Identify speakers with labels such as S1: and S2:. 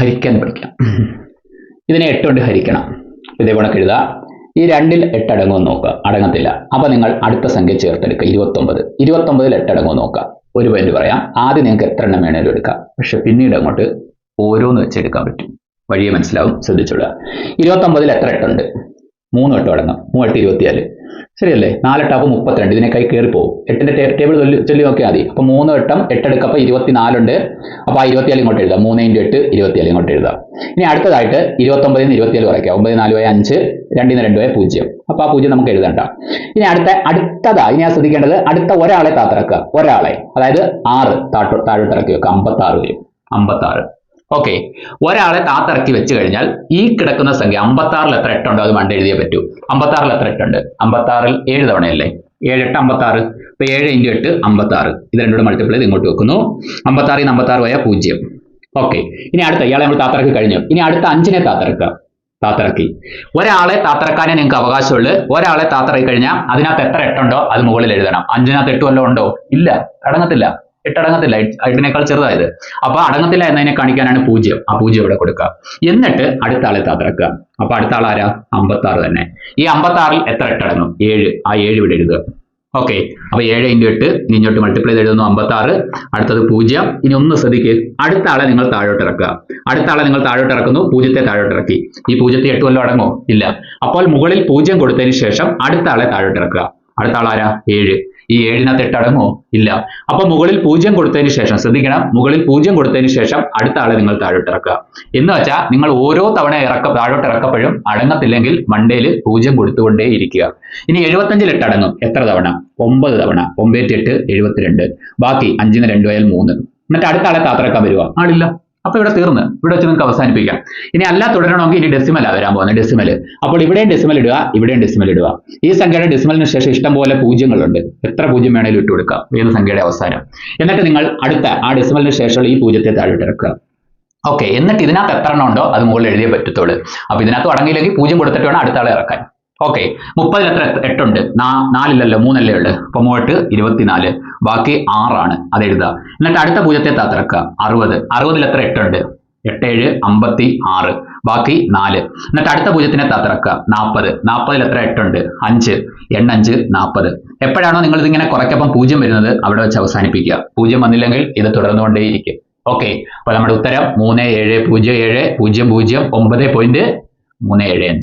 S1: ഹരിക്കാൻ പഠിക്കാം. ഇതിനെ എട്ട് കൊണ്ട് ഹരിക്കണം. ഇതേപോലെ എഴുതുക ഈ രണ്ടിൽ എട്ട് നോക്കുക. അടങ്ങത്തില്ല. അപ്പൊ നിങ്ങൾ അടുത്ത സംഖ്യ ചേർത്തെടുക്കുക. ഇരുപത്തൊമ്പത്. ഇരുപത്തൊമ്പതിൽ എട്ട് അടങ്ങുമെന്ന് നോക്കുക. ഒരു പോയിന്റ് പറയാം. ആദ്യം നിങ്ങൾക്ക് എത്ര എണ്ണം വേണേലും എടുക്കാം. പക്ഷെ പിന്നീട് അങ്ങോട്ട് ഓരോന്ന് വെച്ചെടുക്കാൻ പറ്റും. വഴിയെ മനസ്സിലാവും. ശ്രദ്ധിച്ചോളുക. ഇരുപത്തൊമ്പതിൽ എത്ര എട്ടുണ്ട് മൂന്ന് എട്ട് മൂന്ന് എട്ട് ഇരുപത്തിനാല് ശരിയല്ലേ? നാലെട്ടാപ്പ് മുപ്പത്തിരണ്ട്. ഇതിനെ കൈ കയറി പോകും എട്ടിന്റെ ടേബിൾ ചൊല്ലി നോക്കിയാൽ മതി. അപ്പൊ മൂന്ന് വട്ടം എട്ടെടുക്കപ്പോൾ ഇരുപത്തിനാലുണ്ട്. അപ്പൊ ആ ഇരുപത്തിയാൽ ഇങ്ങോട്ട് എഴുതാം. മൂന്ന് ഇന്റു എട്ട് ഇരുപത്തിയാൽ ഇങ്ങോട്ട് എഴുതാം. ഇനി അടുത്തതായിട്ട് ഇരുപത്തൊമ്പതിൽ നിന്ന് ഇരുപത്തിയാൽ കുറയ്ക്കാം. ഒമ്പത് നാല് പോയ അഞ്ച് രണ്ടിൽ നിന്ന് രണ്ട് പോയ പൂജ്യം. അപ്പൊ ആ പൂജ്യം നമുക്ക് എഴുതണ്ട ഇനി അടുത്ത അടുത്തതാ ഇനി ഞാൻ ശ്രദ്ധിക്കേണ്ടത് അടുത്ത ഒരാളെ താത്തിറക്കുക. ഒരാളെ. അതായത് ആറ്. താഴോട്ട് ഇറക്കി വെക്കുക. അമ്പത്താറ് വരും. അമ്പത്തി ആറ് ഓക്കെ ഒരാളെ താത്തിറക്കി വെച്ച് കഴിഞ്ഞാൽ ഈ കിടക്കുന്ന സംഖ്യ അമ്പത്താറിൽ എത്ര എട്ടുണ്ടോ അത് മണ്ട എഴുതിയേ പറ്റൂ. അമ്പത്താറിൽ എത്ര എട്ടുണ്ട്? അമ്പത്താറിൽ ഏഴ് തവണയല്ലേ? ഏഴ് എട്ട് അമ്പത്താറ്. ഇപ്പൊ ഏഴ് ഇന്റു എട്ട് അമ്പത്താറ്. ഇത് രണ്ടും മൾട്ടിപ്പിൾ ചെയ്ത് ഇങ്ങോട്ട് വെക്കുന്നു. അമ്പത്താറിൽ നിന്ന് അമ്പത്താറ് പോയാൽ പൂജ്യം. ഓക്കെ ഇനി അടുത്ത ഇയാളെ നമ്മൾ താത്തിറക്കി കഴിഞ്ഞു. ഇനി അടുത്ത അഞ്ചിനെ താത്തിറക്കുക. താത്തിറക്കി. ഒരാളെ താത്തിറക്കാനേ നിങ്ങൾക്ക് അവകാശമുള്ളൂ. ഒരാളെ താത്തിറക്കി കഴിഞ്ഞാൽ അതിനകത്ത് എത്ര എട്ടുണ്ടോ അത് മുകളിൽ എഴുതണം. അഞ്ചിനകത്ത് എട്ട് വല്ലതും ഉണ്ടോ? ഇല്ല. അടങ്ങത്തില്ല. എട്ടടങ്ങത്തില്ല. എട്ടിനേക്കാൾ ചെറുതായത്. അപ്പൊ അടങ്ങത്തില്ല എന്നതിനെ കാണിക്കാനാണ് പൂജ്യം. ആ പൂജ്യം ഇവിടെ കൊടുക്കുക. എന്നിട്ട് അടുത്ത ആളെ താത്തിറക്കുക അപ്പൊ അടുത്ത ആൾ ആരാ? അമ്പത്താറ് തന്നെ. ഈ അമ്പത്താറിൽ എത്ര എട്ടടങ്ങും? ഏഴ്. ആ ഏഴ് ഇവിടെ എഴുതുക. ഓക്കെ. അപ്പൊ ഏഴ് ഇന്റു എട്ട് ഇങ്ങോട്ട് മൾട്ടിപ്ലൈ ചെയ്ത് എഴുതുന്നു അമ്പത്തി ആറ് അടുത്തത് പൂജ്യം. ഇനി ഒന്ന് ശ്രദ്ധിക്കുക അടുത്ത ആളെ നിങ്ങൾ താഴോട്ട് ഇറക്കുക. അടുത്ത ആളെ നിങ്ങൾ താഴോട്ട് ഇറക്കുന്നു. പൂജ്യത്തെ താഴോട്ട് ഇറക്കി. ഈ പൂജ്യത്തെ എട്ട് വല്ലതും അടങ്ങോ? ഇല്ല. അപ്പോൾ മുകളിൽ പൂജ്യം കൊടുത്തതിന് ശേഷം അടുത്ത ആളെ താഴോട്ട് ഇറക്കുക. അടുത്ത ആളാരാ ഏഴ്. ഈ ഏഴിനകത്ത് അടങ്ങോ? ഇല്ല. അപ്പൊ മുകളിൽ പൂജ്യം കൊടുത്തതിന് ശേഷം ശ്രദ്ധിക്കണം മുകളിൽ പൂജ്യം കൊടുത്തതിന് ശേഷം അടുത്ത ആളെ നിങ്ങൾ താഴോട്ട് ഇറക്കുക. എന്ന് വെച്ചാൽ നിങ്ങൾ ഓരോ തവണ ഇറക്ക താഴോട്ട് ഇറക്കപ്പോഴും അടങ്ങത്തില്ലെങ്കിൽ മണ്ടയിൽ പൂജ്യം കൊടുത്തുകൊണ്ടേ ഇരിക്കുക. ഇനി എഴുപത്തഞ്ചിൽ എട്ട് അടങ്ങും. എത്ര തവണ? ഒമ്പത് തവണ. ഒമ്പത്തി എട്ട് എഴുപത്തിരണ്ട്. ബാക്കി അഞ്ചിന് രണ്ട് പോയാൽ മൂന്ന്. എന്നിട്ട് അടുത്ത ആളെ താത്തിറക്കാൻ വരുക ആളില്ല. അപ്പൊ ഇവിടെ തീർന്ന്. ഇവിടെ വെച്ച് നിങ്ങൾക്ക് അവസാനിപ്പിക്കാം. ഇനി അല്ല തുടരണമെങ്കിൽ ഇനി ഡെസിമലാ വരാൻ പോകുന്നത്. ഡെസിമൽ അപ്പോൾ ഇവിടെയും ഡെസിമൽ ഇടുക ഇവിടെയും ഡെസിമൽ ഇടുക. ഈ സംഖ്യയുടെ ഡെസിമലിന് ശേഷം ഇഷ്ടം പോലെ പൂജ്യങ്ങളുണ്ട്. എത്ര പൂജ്യം വേണേലും ഇട്ട് കൊടുക്കാം. ഏത് സംഖ്യയുടെ അവസാനം. എന്നിട്ട് നിങ്ങൾ അടുത്ത ആ ഡെസിമലിന് ശേഷമുള്ള ഈ പൂജ്യത്തെ താഴെ ഇറക്കുക. ഓക്കെ എന്നിട്ട് ഇതിനകത്ത് എത്ര എണ്ണം ഉണ്ടോ? അത് മുകളിൽ എഴുതിയേ പറ്റത്തുള്ളൂ. അപ്പൊ ഇതിനകത്ത് അടങ്ങിയില്ലെങ്കിൽ പൂജ്യം കൊടുത്തിട്ട് വേണം അടുത്ത ആളെ ഇറക്കാൻ. ഓക്കെ മുപ്പതിൽ എത്ര എട്ടുണ്ട്. നാലിലല്ലോ മൂന്നല്ലേ ഉള്ളു. അപ്പൊ മൂവെട്ട് ഇരുപത്തിനാല്. ബാക്കി ആറാണ്. അത് എഴുതുക എന്നിട്ട് അടുത്ത പൂജ്യത്തെ താത്തിറക്കുക അറുപത്. അറുപതിൽ എത്ര എട്ടുണ്ട്. എട്ടേഴ് അമ്പത്തി ആറ്. ബാക്കി നാല്. എന്നിട്ട് അടുത്ത പൂജ്യത്തിനെ താത്തിറക്കുക നാൽപ്പത് നാൽപ്പതിൽ എത്ര എട്ടുണ്ട്. അഞ്ച്. എണ്ണഞ്ച് നാൽപ്പത് എപ്പോഴാണോ നിങ്ങൾ ഇതിങ്ങനെ കുറയ്ക്കപ്പം പൂജ്യം വരുന്നത് അവിടെ വെച്ച് അവസാനിപ്പിക്കുക. പൂജ്യം വന്നില്ലെങ്കിൽ ഇത് തുടർന്നുകൊണ്ടേയിരിക്കും. ഓക്കെ അപ്പൊ നമ്മുടെ ഉത്തരം മൂന്ന് ഏഴ് പൂജ്യം ഏഴ് പൂജ്യം പൂജ്യം ഒമ്പത് പോയിന്റ് മൂന്ന് ഏഴ് അഞ്ച്.